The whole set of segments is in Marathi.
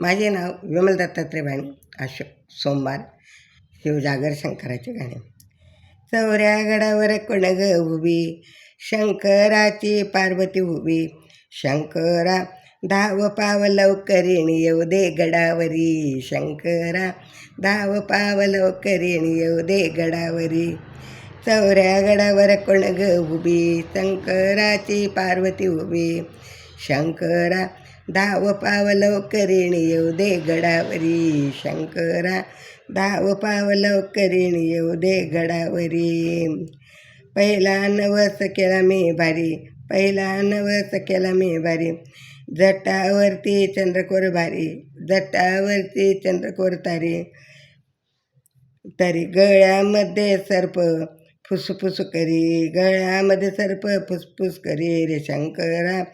माझे नाव विमल दत्तात्रय भाणी अशोक सोमवार शिवजागर शंकराचे गाणे. चौऱ्या गडावर कोण ग उभी शंकराची पार्वती उभी. शंकरा धाव पाव लवकरीण येऊ दे गडावरी. शंकरा धाव पाव लवकरीण येऊ दे गडावरी. चौऱ्या गडावर कोण ग उभी शंकराची पार्वती उभी. शंकरा धाव पावलव करीण येऊ दे गडावरी शंकरा. धाव पावलव करीण येऊ दे गडावरी. पहिला नवस केला मी भारी पहिला नवस केला मी भारी. जटावरती चंद्रकोर भारी जटावरती चंद्रकोर तारी. तरी गळ्यामध्ये सर्प फुसफुस करी गळ्यामध्ये सर्प फुसफुस करी रे शंकरा.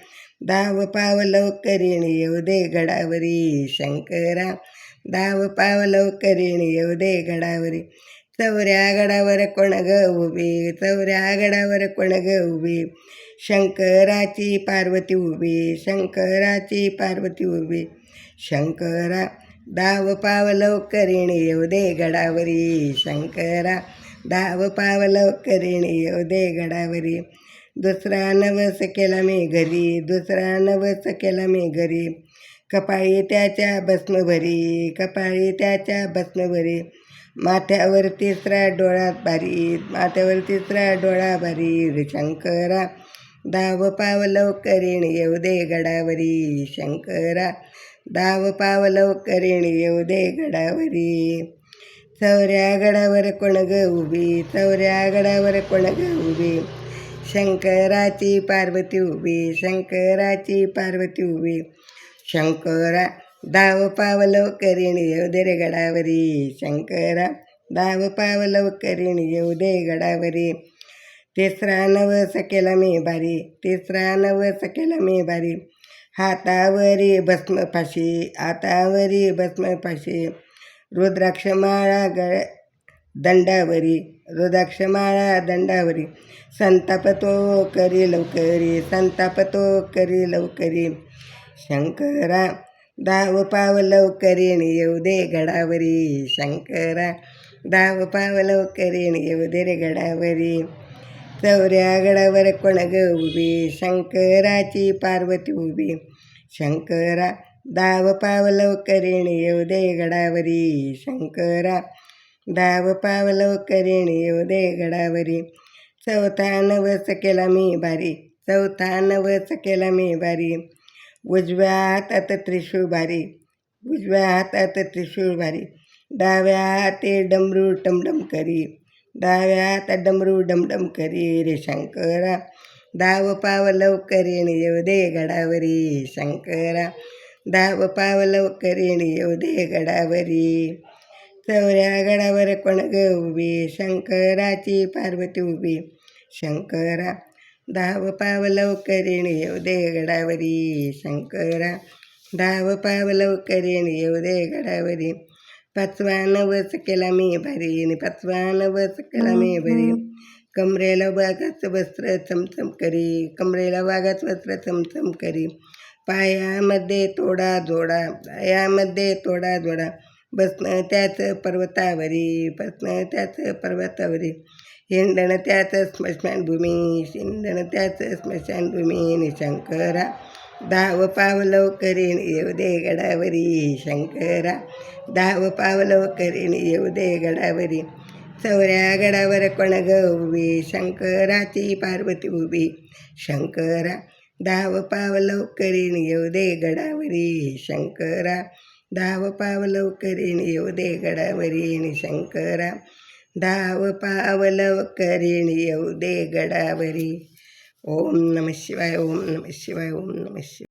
दाव पाव लवकरीण येऊ दे गडावरी शंकरा. दाव पाव लवकरीण येऊ दे गडावरी. चौऱ्या गडावर कोण ग उभी? चौऱ्या गडावर कोण ग उभी? शंकराची पार्वती उभी शंकराची पार्वती उभी. शंकरा दाव पाव लवकरीण येऊ दे गडावरी. शंकरा दाव पाव लवकरीण येऊ दे गडावरी. दुसरा नवस केला मी घरी दुसरा नवस केला मी घरी. कपाळी त्याच्या भस्मभरी कपाळी त्याच्या भस्मभरी. माथ्यावर तिसरा डोळा भारी माथ्यावर तिसरा डोळा भारी. शंकरा दाव पाव लवकरीण येऊ दे गडावरी. शंकरा दाव पाव लवकरीण येऊ दे गडावरी. चौऱ्या गडावर कोण ग उभी चौऱ्या गडावर कोण ग उभी. शंकराची पार्वती उभी शंकराची पार्वती उभी. शंकरा दाव पावलव करीण येऊ दे रे गडावरी. शंकरा दाव पावलव करीण येऊ दे गडावरी. तिसरा नव सकेला मी भारी तिसरा नव सकेला मी भारी. हातावरी भस्म फाशी हातावरी भस्म फाशी. रुद्राक्षमाळा गळ दंडावरी रुद्राक्षमाळा दंडावरी संतापतो करी लवकरी संतापतो करी लवकरी शंकरा दाव पाव लवकरीण येऊ दे गडावरी शंकरा दाव पाव लवकरीण येऊ दे रे गडावरी चौऱ्या गडावर कोण ग उभी शंकराची पार्वती उभी शंकरा दाव पाव लवकरीण येऊ दे गडावरी शंकरा दाव पावलो करीण येऊ दे गडावरी. चौथा नवस केला मी भारी चौथा नवस केला मी भारी. उजव्या हातात त्रिशूळ भारी उजव्या हातात त्रिशूळ भारी. डाव्या हाते डमरू टमडम करी डाव्या हातात डमरू डमडम करी रे शंकरा. दाव पाव लवकरीण येऊ दे गडावरी शंकरा. दाव पाव लवकरीण येऊ दे गडावरी. चौऱ्या गडावर कोण ग उभी शंकराची पार्वती उभी. शंकरा दाव पाव लवकरीण येऊ दे गडावरी. शंकरा दाव पाव लवकरीण येऊ दे गडावरी. पाचवा नवस केला मी भारी पाचवा नवस केला मी भारी. कमरेला वाघाचं वस्त्र चमचम करी कमरेला वाघाचं वस्त्र चमचम करी. पायामध्ये तोडा जोडा पायामध्ये तोडा जोडा. बसणं त्याच पर्वतावरी बसणं त्याच पर्वतावरी. हिंडणं त्याच स्मशानभूमी शिंदण त्याच स्मशानभूमी शंकरा दाव पावलव करीन येऊ दे गडावरी शंकरा. धाव पावलव करीन येऊ दे गडावरी. चौऱ्या गडावर कोणग उभी? शंकराची पार्वती उभी. शंकरा. धाव पावलव करीन येऊ दे गडावरी शंकरा. दाव पाव लवकरीण येऊ दे गडावरीण शंकरा दाव पाव लवकरीण येऊ दे गडावरी ओम नम शिवाय ओम नम शिवाय ओम नम शिवाय